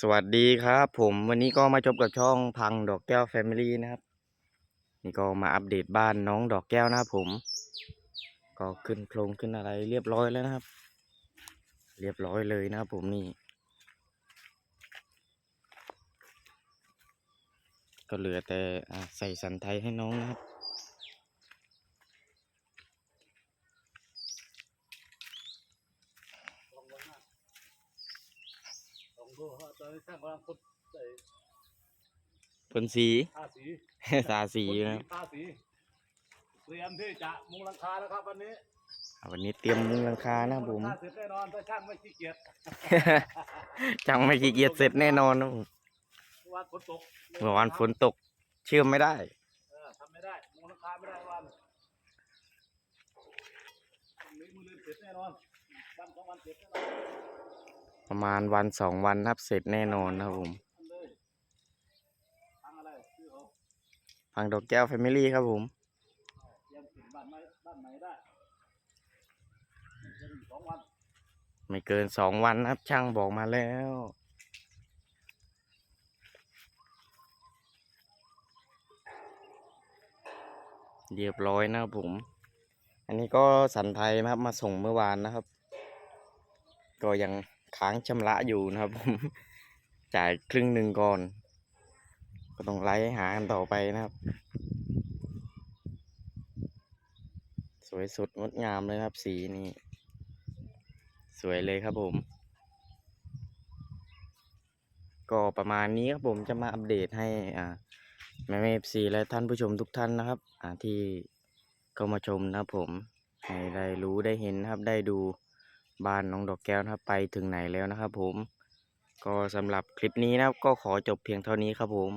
สวัสดีครับผมวันนี้ก็มาจบกับช่องพังดอกแก้วแฟมิลี่นะครับ นี่ก็มาอัปเดตบ้านน้องดอกแก้วนะครับผม ก็ขึ้นโครงขึ้นอะไรเรียบร้อยแล้วนะครับ เรียบร้อยเลยนะครับผมนี่ ก็เหลือแต่ใส่สันไทยให้น้องนะครับ ลองดูฮะตอนนี้ช่างกำลังพ่นใส่พ่นสี ทาสีทาสีอยู่นะครับทาสีเตรียมที่จะมุงหลังคาแล้วครับวันนี้อ่าวันนี้เตรียมมุงหลังคานะครับผม หลังคาเสร็จแน่นอนถ้าช่างไม่ขี้เกียจจังไม่ขี้เกียจเสร็จแน่นอนนะผมเมื่อวานฝนตกเมื่อวานฝนตก เชื่อมไม่ได้ เออทำไม่ได้มุงหลังคาไม่ได้วันวันนี้มือเล่นเสร็จแน่นอนวันสองวันเสร็จแน่นอน ประมาณวันสองวันครับเสร็จแน่นอนนะครับผมพังดอกแก้วแฟมิลี่ครับผมไม่เกินสองวันนะครับช่างบอกมาแล้วเรียบร้อยนะครับผม อันนี้ก็สันไทยนะครับมาส่งเมื่อวานนะครับ ก็ยัง ค้างชำระอยู่นะครับผมจ่ายครึ่งหนึ่งก่อน ก็ต้องไล่หากันต่อไปนะครับ สวยสุดงดงามเลยนะครับ สีนี้สวยเลยครับผม ก็ประมาณนี้ครับผมจะมาอัปเดตให้อ่าแม่เอฟซีและท่านผู้ชมทุกท่านนะครับอ่าที่เข้ามาชมนะครับผมให้ได้รู้ได้เห็นนะครับได้ดู บ้านน้องดอกแก้วนะครับ ไปถึงไหนแล้วนะครับผม ก็สำหรับคลิปนี้นะครับ ก็ขอจบเพียงเท่านี้ครับผม